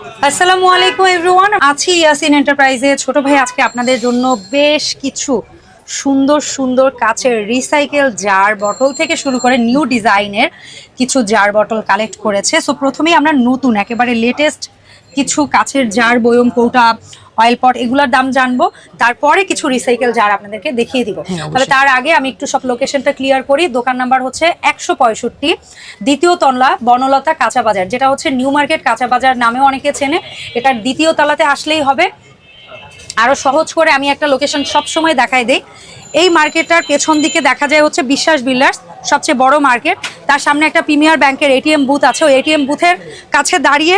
আসসালামু আলাইকুম এভরিওয়ান। আছি ইয়াসিন এন্টারপ্রাইজে। ছোট ভাই আজকে আপনাদের জন্য বেশ কিছু সুন্দর সুন্দর কাছের রিসাইকেল জার বটল থেকে শুরু করে নিউ ডিজাইনের কিছু জার বটল কালেক্ট করেছে। সো প্রথমেই আমরা নতুন, একেবারে লেটেস্ট কিছু কাছের জার বয়ম, কৌটা অয়েল পট এগুলোর দাম জানব। তারপরে কিছু রিসাইকেল জার আপনাদেরকে দেখিয়ে দিব। হ্যাঁ, তাহলে তার আগে আমি একটু সব লোকেশনটা ক্লিয়ার করি। দোকান নাম্বার হচ্ছে একশো পঁয়ষট্টি দ্বিতীয় তলা বনলতা কাঁচা বাজার যেটা হচ্ছে নিউ মার্কেট কাঁচা বাজার নামেও অনেকে চেনে। এটার দ্বিতীয় তলাতে আসলেই হবে। আরও সহজ করে আমি একটা লোকেশন সব সময় দেখাই দেই। এই মার্কেটটার পেছন দিকে দেখা যায় হচ্ছে বিশ্বাস বিল্ডার্স সবচেয়ে বড় মার্কেট। তার সামনে একটা প্রিমিয়ার ব্যাংকের এটিএম বুথ আছে। ওই এটিএম বুথের কাছে দাঁড়িয়ে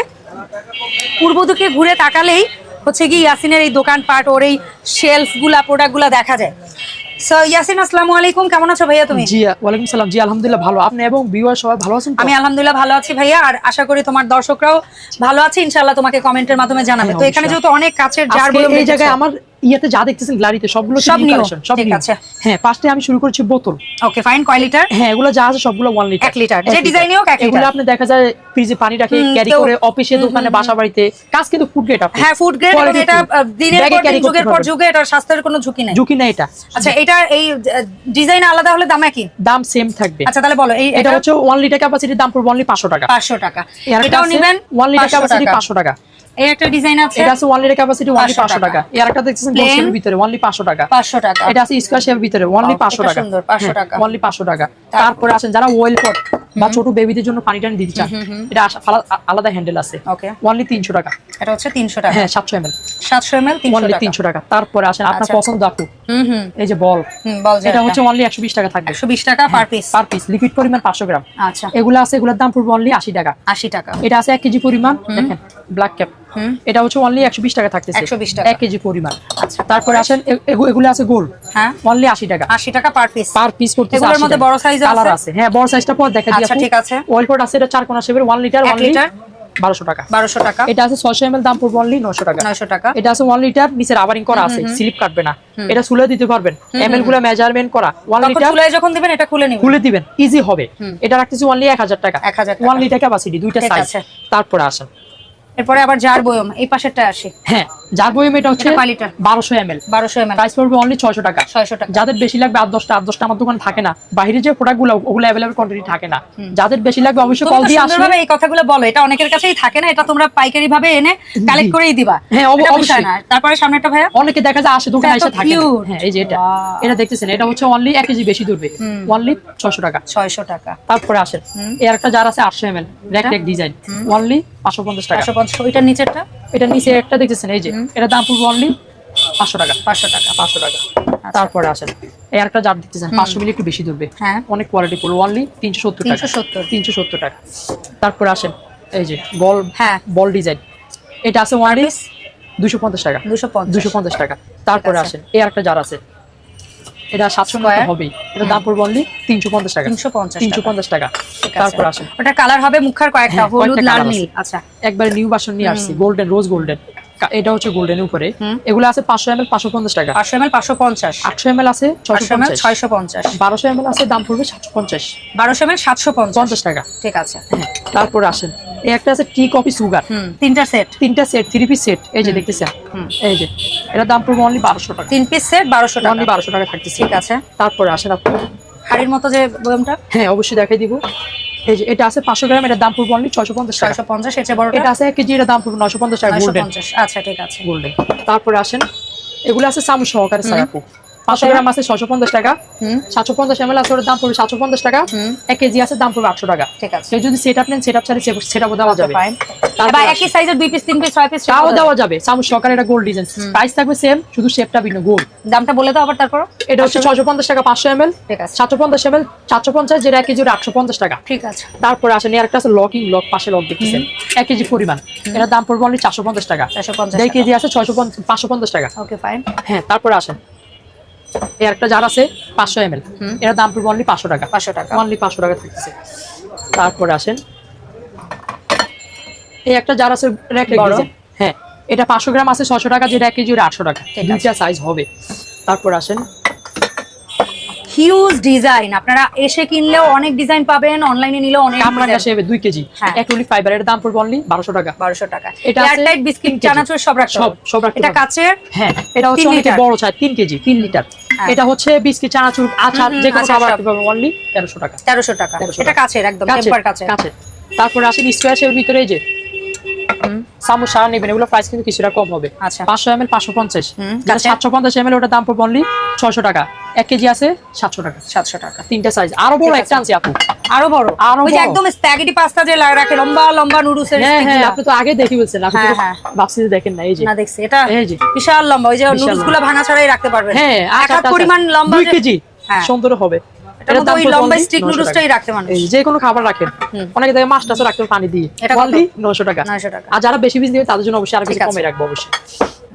পূর্ব দিকে ঘুরে তাকালেই হচ্ছে কি ইয়াসিনের এই দোকানপাট ওর এই শেলফগুলা প্রোডাক্টগুলা দেখা যায়। সো ইয়াসিন আসসালামু আলাইকুম। কেমন আছো ভাইয়া তুমি? জি ওয়ালাইকুম সালাম। জি আলহামদুলিল্লাহ ভালো। আপনি এবং ভিউয়ার সবাই ভালো আছেন? আমি আলহামদুলিল্লাহ ভালো আছি ভাইয়া আর আশা করি তোমার দর্শকরাও ভালো আছে। ইনশাল্লাহ তোমাকে কমেন্টের মাধ্যমে জানাবে। হ্যাঁ, তো এখানে যেহেতু অনেক কাছের জার আজকে এই জায়গায় আমার ইয়েতে যা দেখতেছেন গ্লারিতে সবগুলো সব new, সব ঠিক আছে। হ্যাঁ ফার্স্টে আমি শুরু করছি বোতল। ওকে ফাইন কয় লিটার? হ্যাঁ এগুলো যা আছে সবগুলো 1 লিটার এক লিটার। যে ডিজাইনই হোক এক এগুলো আপনি দেখা যায় ফ্রিজে পানি রাখে ক্যারি করে অফিসে দোকানে বাসা বাড়িতে। কাজ কিন্তু ফুড গ্রেড আপনি হ্যাঁ ফুড গ্রেড এবং এটা দিনের পর দিন যুগের পর যুগে এটা স্বাস্থ্যের কোনো ঝুঁকি নেই। ঝুঁকি না এটা। আচ্ছা এটা এই ডিজাইন আলাদা হলে দাম একই? দাম সেম থাকবে। আচ্ছা তাহলে বলো এই এটা হচ্ছে 1 লিটার ক্যাপাসিটির দাম পড়বে অনলি 500 টাকা। পাঁচশো টাকা। এটাও নেবেন? 1 লিটার ক্যাপাসিটি 500 টাকা। এই একটা ডিজাইন আছে? এটা আছে 1 ক্যাপাসিটি অনলি 500 500 টাকা। এর একটা দেখতেছেন। ভিতরে অনলি 500 টাকা। পাঁচশো টাকা। এটা আছে স্কয়ার শেপের ভিতরে অনলি 500 টাকা। সুন্দর, 500 টাকা। অনলি 500 টাকা। তারপরে আছেন যারা ওয়েল পট বা ছোট বেবিদের জন্য পানি টানি দিতে চান এটা আলাদা হ্যান্ডেল আছে। ওকে। অনলি 300 টাকা। এটা হচ্ছে তিনশো টাকা। হ্যাঁ 700 ml সাতশো এম এল তিনশো অনলি 300 টাকা। তারপরে আসেন আপনার আচ্ছা। পছন্দ আপু। হুম হুম। এই যে বল বল এটা হচ্ছে অনলি 120 টাকা থাকবে। একশো বিশ টাকা per piece per piece liquid পরিমাণ 500 গ্রাম। আচ্ছা। এগুলো আছে এগুলোর দাম পড়বে অনলি 80 টাকা। আশি টাকা। এটা আছে 1 কেজি পরিমাণ দেখেন ব্ল্যাক ক্যাপ এটা হচ্ছে অনলি 120 টাকা থাকতেছে। 120 টাকা। 1 কেজি পরিমাণ। আচ্ছা। তারপরে আসেন এগুলো আছে গোল। হ্যাঁ? অনলি 80 টাকা। আশি টাকা পার পিস পার পিস করতে এগুলোর মধ্যে বড় size কালার আছে? হ্যাঁ বড় সাইজটা পর দেখা দিই আচ্ছা, ঠিক আছে। ওয়েল কোড আছে এটা চার কোনা শেপের 1 লিটার এক 1 লিটার? 1200 টাকা। বারোশো টাকা। এটা আছে 600 ml দাম পড়বে অনলি 900 টাকা। নয়শো টাকা। এটা আছে 1 লিটার নিচে রাবারিং করা আছে স্লিপ কাটবে না। এটা খুলে দিতে পারবেন। এমএলগুলো মেজারমেন্ট করা। 1 তখন লিটার যখন দিবেন এটা খুলে নিবেন। খুলে দিবেন ইজি হবে। এটা রাখতেছি অনলি 1000 টাকা। 1000 টাকা। 1 লিটার ক্যাপাসিটি দুইটা সাইজ। তারপরে আসেন। এরপরে আবার যার বয়ম এই পাশেরটা আসে। হ্যাঁ। যার বইম এটা হচ্ছে এটা কয় লিটার? 1200 ml বারোশো এম এল প্রাইস পড়বে অনলি 600 টাকা। ছয়শো টাকা। যাদের বেশি লাগবে আট দশটা আট দশটা আমার দোকান থাকে না। বাইরে যে প্রোডাক্টগুলো ওগুলো অ্যাভেলেবল কোয়ান্টিটি থাকে না। যাদের বেশি লাগবে অবশ্যই কল দিয়ে আসলে এই কথাগুলো বলো। এটা অনেকের কাছেই থাকে না। এটা তোমরা পাইকারি ভাবে এনে কালেক্ট করেই দিবা। হ্যাঁ, অবশ্যই। না। তারপরে সামনেটা ভাইয়া? অনেকে দেখা যায় আসে দোকানে এসে থাকে হ্যাঁ এই যে এটা। এটা দেখতেছেন এটা হচ্ছে অনলি এক কেজি বেশি অনলি ছয়শো টাকা। ছয়শো টাকা। তারপরে আসেন। এর একটা যার আছে আটশো এম এল ডিজাইন অনলি পাঁচশো পঞ্চাশ টাকা। পাঁচশো পঞ্চাশ। ওইটার নিচেরটা? এটা নিচে একটা দেখতেছেন এই যে। এটা দাম পড়বে অনলি পাঁচশো টাকা। পাঁচশো টাকা। পাঁচশো টাকা। তারপরে আসেন। এই একটা জার চান পাঁচশো মিলি একটু বেশি ধরবে। হ্যাঁ। অনেক কোয়ালিটি পড়বে অনলি তিনশো সত্তর টাকা। 370 তিনশো সত্তর টাকা। তারপরে আসেন এই যে বল হ্যাঁ। Ball design. এটা আছে ওয়ান দুশো পঞ্চাশ টাকা। দুশো পঞ্চাশ। টাকা। তারপরে আছে। আসেন এই আরেকটা জার আছে। এটা সাতশো টাকা হবেই। এটা দাম পড়বে অনলি তিনশো পঞ্চাশ টাকা। তিনশো পঞ্চাশ তিনশো পঞ্চাশ টাকা। তারপর আসেন। ওটা কালার হবে মুখার কয়েকটা হ্যাঁ, হলুদ লাল নীল। আচ্ছা। একবারে নিউ বাসন নিয়ে আসছি গোল্ডেন রোজ গোল্ডেন এটা হচ্ছে গোল্ডেনের উপরে। এগুলো আছে পাঁচশো পাঁচশো পঞ্চাশ টাকা। পাঁচশো পাঁচশো পঞ্চাশ। আটশো আছে ছয়শো ছয়শো পঞ্চাশ। বারোশো আছে দাম পড়বে সাতশো পঞ্চাশ। বারোশো সাতশো পঞ্চাশ। টাকা। ঠিক আছে। হ্যাঁ তারপর আসেন। এই একটা আছে টি কফি সুগার তিনটা সেট। তিনটা সেট থ্রি পিস সেট এই যে দেখতেছেন? এই যে এটা দাম পড়বে অনলি বারোশো টাকা। তিন পিস সেট বারোশো অনলি টাকা বারোশো টাকা থাকতেছে। ঠিক আছে। তারপরে আসেন আপনি। হাড়ির মতো যে বয়মটা হ্যাঁ অবশ্যই দেখাই দিব। এই যে এটা আছে পাঁচশো গ্রাম এটার দাম পড়বে অনলি ছয়শো পঞ্চাশ ছয়শো পঞ্চাশ এটা বড় এটা আছে এক কেজি এটার দাম পড়বে নশো পঞ্চাশ টাকা আচ্ছা ঠিক আছে। গোল্ডেন তারপরে আসেন এগুলো আছে সামু সহকারে সারাপু পাঁচশো গ্রাম আছে ছশো পঞ্চাশ টাকা। হুম। সাতশো পঞ্চাশ এম এল আছে ওটার দাম পড়বে সাতশো পঞ্চাশ টাকা। হুম। এক কেজি আছে দাম পড়বে আটশো টাকা। ঠিক আছে। যদি সেট আপ নেন সেট আপ ছাড়ে সেট আপও দেওয়া যাবে। তারপর একই সাইজের দুই পিস তিন পিস ছয় পিস তাও দেওয়া যাবে। চামচ সহকারে এটা গোল্ড ডিজাইন প্রাইস থাকবে সেম শুধু শেপটা ভিন্ন গোল্ড দামটা বলে দাও আবার তারপর এটা হচ্ছে ছশো পঞ্চাশ টাকা পাঁচশো এম এল ঠিক আছে। সাতশো পঞ্চাশ এম এল সাতশো পঞ্চাশ যেটা এক কেজি আটশো পঞ্চাশ টাকা। ঠিক আছে। তারপরে আসেন একটা আছে লকিং লক পাশে লক দেখতেছেন। এক কেজি পরিমাণ। এটার দাম পড়বে অনলি চারশো পঞ্চাশ টাকা। চারশো পঞ্চাশ কেজি আছে ছয়শো পাঁচশো পঞ্চাশ টাকা। ওকে ফাইন হ্যাঁ তারপরে আসেন। এর একটা জার আছে পাঁচশো এম এল এটার দাম পড়বে অনলি পাঁচশো টাকা। পাঁচশো টাকা। অনলি পাঁচশো টাকা থাকতেছে। তারপরে আসেন। এই একটা জার আছে। হ্যাঁ এটা পাঁচশো গ্রাম আছে ছশো টাকা যেটা এক কেজি আটশো টাকা। দুইটা সাইজ হবে। তারপর আসেন। হিউজ ডিজাইন আপনারা এসে কিনলেও অনেক ডিজাইন পাবেন অনলাইনে নিলেও অনেক কামরাঙ্গা শেপে দুই কেজি। হ্যাঁ। অ্যাক্রিলিক ফাইবার এর দাম পড়বে অনলি বারোশো টাকা। বারোশো টাকা। এটা এয়ারটাইট বিস্কিট চানাচুর সব রাখতে সব- সব রাখতে এটা। কাচের হ্যাঁ এটা হচ্ছে অনেক বড় চাই তিন কেজি তিন লিটার। এটা হচ্ছে বিস্কিট চানাচুর আচার যে কোনো খাবার পাবেন অনলি তেরোশো টাকা। তেরোশো টাকা। 1300 এটা কাছে একদম টেম্পার কাছে কাছে তারপরে আসেন স্কোয়াশের ভিতরে এই যে সামোসা নেবেন এগুলো প্রাইস কিন্তু কিছুটা কম হবে। আচ্ছা। পাঁচশো এম এল পাঁচশো পঞ্চাশ। যেটা কাছে? সাতশো পঞ্চাশ এম ওটার দাম পড়বে অনলি ছয়শো টাকা। এক কেজি আছে সাতশো টাকা। সাতশো টাকা। তিনটা সাইজ আরও বড় একটা আছে। আপু। আরও বড়। ওই যে একদম স্প্যাগেটি পাস্তা যে রাখে লম্বা লম্বা নুডলসের হ্যাঁ stick হ্যাঁ আপনি তো আগে দেখি বলছেন আপনি হ্যাঁ, হ্যাঁ। ভাবছি দেখেন না এই যে। না দেখছি এটা এই যে। বিশাল লম্বা ওই যে নুডলসগুলো ভাঙা ছাড়াই রাখতে পারবেন। হ্যাঁ এক পরিমাণ লম্বা দুই যে- কেজি হ্যাঁ। সুন্দর হবে। এটার মধ্যে দাম ওই পড়বে লম্বা only স্টিক 900 নুডলসটাই টাকা। রাখতে মানুষ। এই যে কোনো খাবার রাখেন। অনেকে দেখে মাছ টাছও রাখতে পানি দিয়ে। নশো টাকা। আর যারা বেশি পিস দিবে তাদের জন্য অবশ্যই আর আছে। কমে রাখব অবশ্যই।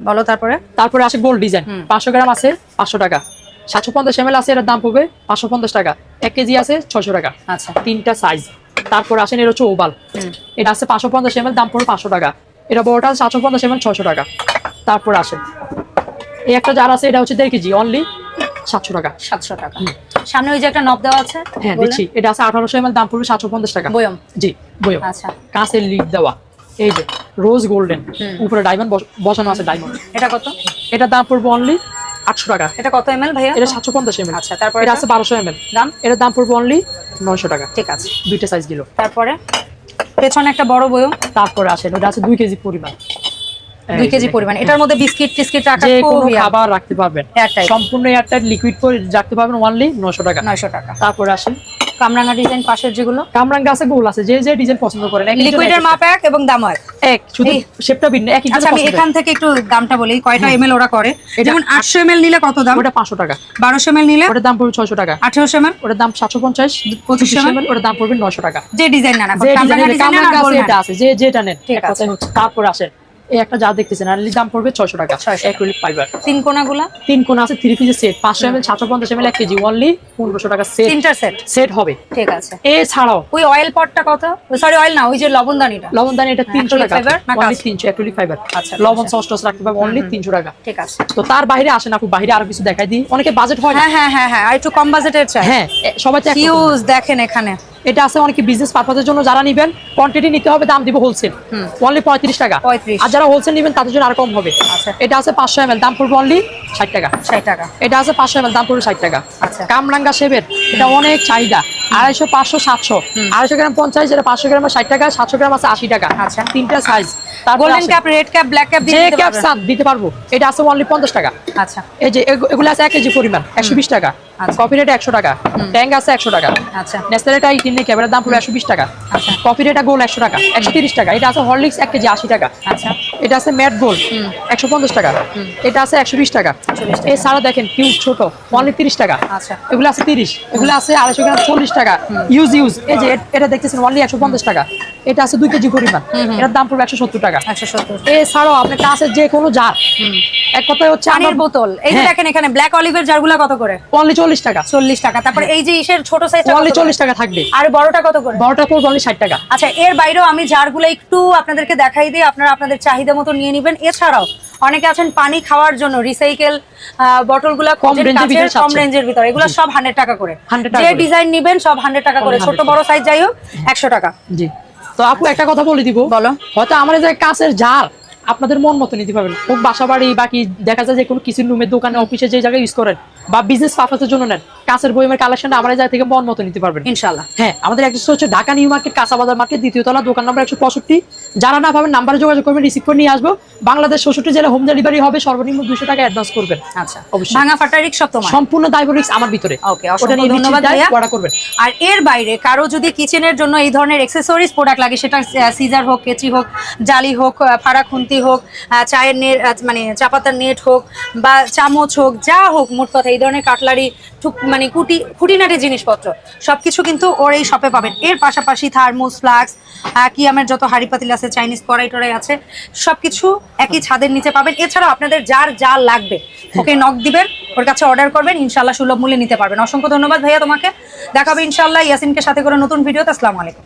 বলো তারপরে? তারপরে আসে গোল্ড ডিজাইন পাঁচশো গ্রাম আছে পাঁচশো টাকা। সাতশো পঞ্চাশ এম আছে এটার দাম পড়বে পাঁচশো পঞ্চাশ টাকা। এক কেজি আছে ছশো টাকা। আচ্ছা। তিনটা সাইজ তারপর আসেন এটা হচ্ছে ওভাল এটা আছে পাঁচশো পঞ্চাশ এম দাম পড়বে পাঁচশো টাকা। এটা বড়টা আছে সাতশো পঞ্চাশ এম ছশো টাকা। তারপর আসেন। এই একটা যার আছে এটা হচ্ছে দেড় কেজি অনলি সাতশো টাকা। সাতশো টাকা। সামনে ওই যে একটা নব দেওয়া আছে হ্যাঁ? দিচ্ছি। এটা আছে আঠারোশো এম দাম পড়বে সাতশো পঞ্চাশ টাকা। বয়ম। জি বয়ম। আচ্ছা। কাঁচের লিড দেওয়া। এই যে রোজ গোল্ডেন উপরে ডায়মন্ড বসানো আছে ডায়মন্ড এটা কত? এটা দাম পড়বে অনলি আটশো টাকা। এটা কত এমএল ভাইয়া? এটা সাতশো পঞ্চাশ এম আচ্ছা তারপরে এটা আছে বারোশো এম দাম? এটার দাম পড়বে অনলি নয়শো টাকা। ঠিক আছে। দুইটা সাইজ গেল তারপরে? পেছনে একটা বড় বয়ম তারপরে আসেন ওটা আছে দুই কেজি পরিমাণ। দুই কেজি পরিমাণ। এটার মধ্যে বিস্কিট টিস্কিট রাখা খাবার রাখতে পারবেন। সম্পূর্ণ এয়ারটাইট লিকুইড করে রাখতে পারবেন অনলি নয়শো টাকা। নয়শো টাকা। তারপরে আসেন কামরাঙ্গা ডিজাইন পাশের যেগুলো? কামরাঙ্গা আছে গোল আছে যে যে ডিজাইন পছন্দ করেন লিকুইডের মাপ এক এবং দাম এক। এক শুধু শেপটা ভিন্ন এক আচ্ছা আমি এখান থেকে একটু দামটা বলি কয়টা এমএল ওরা করে? যেমন আটশো এমএল নিলে কত দাম? ওটা পাঁচশো টাকা। বারোশো এমএল নিলে? ওটার দাম পড়বে ছয়শো টাকা। আঠেরোশো এমএল ওটার দাম সাতশো পঞ্চাশ পঁচিশ ml? এমএল ওটার দাম পড়বে নশো টাকা। যে ডিজাইন না যে কামরাঙ্গা ডিজাইন আছে যে যেটা নেন ঠিক আছে। তারপর আসেন এই একটা যা দেখতেছেন আর দাম পড়বে ছয়শো টাকা অ্যাক্রিলিক ফাইবার তিন কোনাগুলা? তিন কোন আছে থ্রি পিসের সেট পাঁচশো এমএল সাতশো পঞ্চাশ এমএল এক কেজি অনলি পনেরোশো টাকা সেট তিনটার সেট সেট হবে। ঠিক আছে। এছাড়াও ওই অয়েল পটটা কত? সরি অয়েল না ওই যে লবণদানিটা লবণদানি এটা তিনশো টাকা। অনলি তিনশো অ্যাক্রিলিক ফাইবার আচ্ছা, লবণ আচ্ছা। সস টস রাখতে পারবে অনলি তিনশো টাকা। ঠিক আছে। তো তার বাইরে আসেন আপু বাইরে আরও কিছু দেখাই দিই। অনেকে বাজেট হয় হ্যাঁ হ্যাঁ হ্যাঁ হ্যাঁ আর একটু কম বাজেটের চাই। হ্যাঁ সবাই হিউজ দেখেন এখানে। এটা আছে অনেকে বিজনেস পারপাসের জন্য যারা নিবেন কোয়ান্টিটি নিতে হবে দাম দিব হোলসেল অনলি পঁয়ত্রিশ টাকা। 35 আর যারা হোলসেল নিবেন তাদের জন্য আর কম হবে। আচ্ছা। এটা আছে পাঁচশো এম দাম পড়বে অনলি ষাট টাকা। ষাট টাকা। এটা আছে পাঁচশো এম দাম পড়বে ষাট টাকা। আচ্ছা। কামরাঙ্গা শেবের এটা অনেক চাহিদা। আড়াইশো পাঁচশো সাতশো। আড়াইশো গ্রাম পঞ্চাশ এটা পাঁচশো গ্রাম ষাট টাকা সাতশো গ্রাম আছে আশি টাকা। আচ্ছা। তিনটা size golden cap red cap black cap যে ক্যাপ। সান দিতে পারব। এটা আছে অনলি পঞ্চাশ টাকা। আচ্ছা। এই যে এগু- এগুলো আছে এক কেজি পরিমাণ একশো বিশ টাকা। আচ্ছা। রেট একশো টাকা। ট্যাঙ্ক আছে একশো টাকা। আচ্ছা। নেসলেটা কিনে ক্যামেরার দাম পুরো একশো বিশ টাকা? আচ্ছা। কফি রেটা গোল একশো টাকা একশো তিরিশ টাকা। এটা আছে হরলিক্স এক কেজি আশি টাকা। আচ্ছা। এটা আছে ম্যাট গোল একশো পঞ্চাশ টাকা। এটা আছে একশো বিশ টাকা। এছাড়া দেখেন কিউব ছোট অনলি তিরিশ টাকা। আচ্ছা। এগুলো আছে তিরিশ এগুলো আছে আড়াইশো গ্রাম চল্লিশ টাকা। ইউজ ইউজ এই যে এটা দেখতেছেন অনলি একশো পঞ্চাশ টাকা। এটা আছে দুই কেজি পরিমাণ। এটার দাম পড়বে একশো সত্তর টাকা। একশো সত্তর এছাড়াও আপনার কাছে যে কোনো জার। এক কথায় হচ্ছে পানির বোতল। এই দেখেন এখানে ব্ল্যাক অলিভের জারগুলা কত করে? অনলি চল্লিশ টাকা। চল্লিশ টাকা। তারপর এই যে ইসের ছোট অনলি চল্লিশ টাকা থাকবে। আর বড়টা কত করে? বড়টা পড়বে অনলি ষাট টাকা। আচ্ছা এর বাইরেও আমি জারগুলো একটু আপনাদেরকে দেখাই দিই। আপনারা আপনাদের চাহিদা মতো নিয়ে নেবেন। এছাড়াও অনেকে আছেন পানি খাওয়ার জন্য রিসাইকেল বটলগুলো কম রেঞ্জের ভিতরে এগুলো সব হান্ড্রেড টাকা করে। 100 টাকা যে ডিজাইন নিবেন সব হান্ড্রেড টাকা করে। ছোট বড় সাইজ যাই হোক একশো টাকা। জি। তো আপু একটা কথা বলে দিব। বলো। হয়তো আমার এই যে কাছের জার আপনাদের মন মতো নিতে পারবেন। হোক বাসা বাড়ি বাকি দেখা যায় যে কোনো কিছু রুমের দোকানে অফিসে যে জায়গায় ইউজ করেন। বা বিজনেস পারপাসের জন্য নেন। কাছের বইমের কালেকশনটা আমার জায়গা থেকে মন মতো নিতে পারবেন। ইনশাল্লাহ হ্যাঁ আমাদের অ্যাড্রেস হচ্ছে ঢাকা নিউ মার্কেট কাঁচাবাজার মার্কেট দ্বিতীয় তলা দোকান নাম্বার একশো পঁয়ষট্টি। যারা না পাবেন নাম্বারে যোগাযোগ করবেন রিসিভ করে নিয়ে আসব। বাংলাদেশ ষষ্ঠটি জেলা হোম ডেলিভারি হবে সর্বনিম্ন দুশো টাকা অ্যাডভান্স করবেন। আচ্ছা। অবশ্যই। ভাঙা ফাটা রিক্স সব তোমার। সম্পূর্ণ দায়বর রিস্ক আমার ভিতরে। ওকে অসংখ্য ধন্যবাদ ভাইয়া। করবেন। আর এর বাইরে কারও যদি কিচেনের জন্য এই ধরনের এক্সেসরিজ প্রোডাক্ট লাগে সেটা সিজার হোক কেচি হোক জালি হোক ফাড়া খুন্তি হোক চায়ের নেট মানে চাপাতার নেট হোক বা চামচ হোক যা হোক মোট কথা এই ধরনের কাটলারি মানে কুটি, খুঁটিনাটি জিনিসপত্র, সবকিছু কিন্তু ওর এই শপে পাবেন। এর পাশাপাশি থার্মোস ফ্লাক্স কিয়ামের যত হাড়ি পাতিল আছে চাইনিজ কড়াই টড়াই আছে, সবকিছু একই ছাদের নিচে পাবেন। এছাড়াও আপনাদের যার যা লাগবে, ওকে নক দিবেন, ওর কাছে অর্ডার করবেন ইনশাল্লাহ সুলভ মূল্যে নিতে পারবেন। অসংখ্য ধন্যবাদ ভাইয়া তোমাকে। দেখাবে ইনশাল্লাহ ইয়াসিনকে সাথে করে নতুন ভিডিওতে আসসালামু আলাইকুম।